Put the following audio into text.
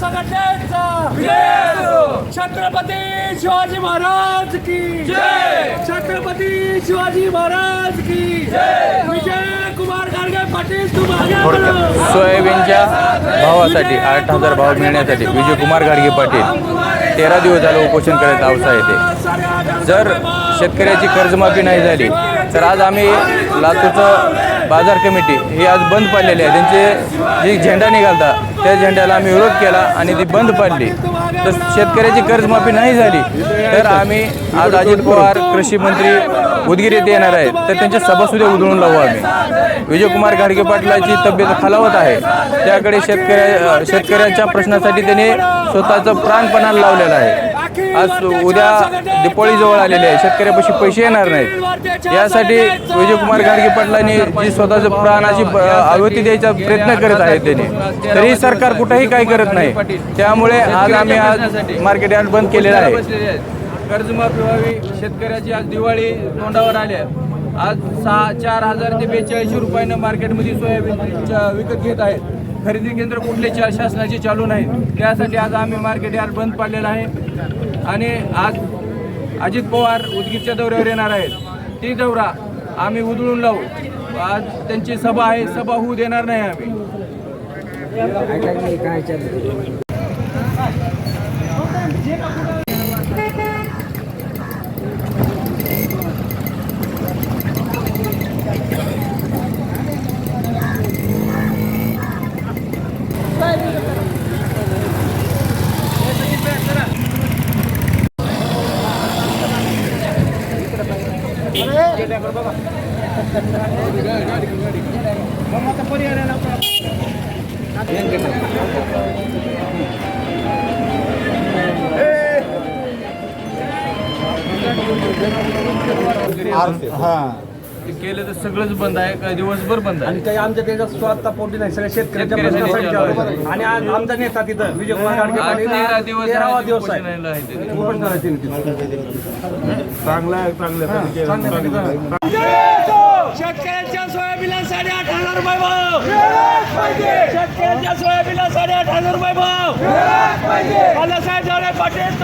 संघटनेचा छत्रपती शिवाजी महाराज की छत्रपती शिवाजी महाराज की विजय कुमार गाडगे पाटील तुम आगे बढ़ो. सोयाबीनच्या भावासाठी आठ हजार भाव मिळण्यासाठी विजयकुमार गाडगे पाटील तेरा दिवस झालं उपोषण करत अवस्था येते जर शेतकऱ्याची कर्जमाफी नाही झाली तर आज आम्ही लातूरचं बाजार कमिटी ही आज बंद पाडलेली आहे. त्यांचे जी झेंडा निघालता त्या झेंड्याला आम्ही विरोध केला आणि ती बंद पाडली. तर शेतकऱ्याची कर्जमाफी नाही झाली तर आम्ही आज अजित पवार कृषी मंत्री उदगीर येथे येणार आहेत. तर त्यांच्या सभासुद्धा उधळून लावू आम्ही. विजयकुमार घाडगे पाटलाची तब्येत खालावत आहे. त्याकडे शेतकऱ्या शेतकऱ्यांच्या प्रश्नासाठी त्यांनी स्वतःचं प्राणपणाला लावलेलं आहे. आज उद्या दिपाळी जवळ आलेली आहे शेतकऱ्यापाशी पैसे येणार नाहीत. यासाठी विजयकुमार गाडगे पाटलांनी जी स्वतःच्या प्राणाची प- आहुती द्यायचा प्रयत्न करत आहेत त्यांनी. तरी सरकार कुठेही काही करत नाही. त्यामुळे आज आम्ही आज मार्केट यार्ड बंद केलेलं आहे. कर्जमाफी व्हावी शेतकऱ्याची आज दिवाळी तोंडावर आली आहे. आज सहा चार हजार ते बेचाळीसशे रुपयानं मार्केटमध्ये सोयाबीन विकत घेत आहेत. खरेदी केंद्र कुठले चा शासनाचे चालू नाहीत. त्यासाठी आज आम्ही मार्केट यार्ड बंद पाडलेलं आहे. आणि आज अजित पवार उदगीरच्या दौऱ्यावर येणार आहेत. ती दौरा आम्ही उधळून लावू. आज त्यांची सभा आहे. सभा होऊ देणार नाही आम्ही. आपल्याकडे बघा. हां. ते केलं तर सगळंच बंद आहे का दिवसभर बंद आहे? आणि काही आमच्या त्याच्यात स्वार्थ पोटी नाही सगळ्या शेतकऱ्याच्या प्रश्नासाठी आहे. आणि आज आमचा नेता तिथं विजयकुमार गाडगे आज पाटील तेरा दिवस तेरावा आहे, दिवस आहे. उपोषणाला आहे ते. उपोषणाला आहे तिथे. शेतकऱ्यांच्या सोयाबीनला साडेआठ हजार रुपये भाव. शेतकऱ्यांच्या सोयाबीनला साडेआठ हजार रुपये भाव. बाळासाहेब जावळे पाटील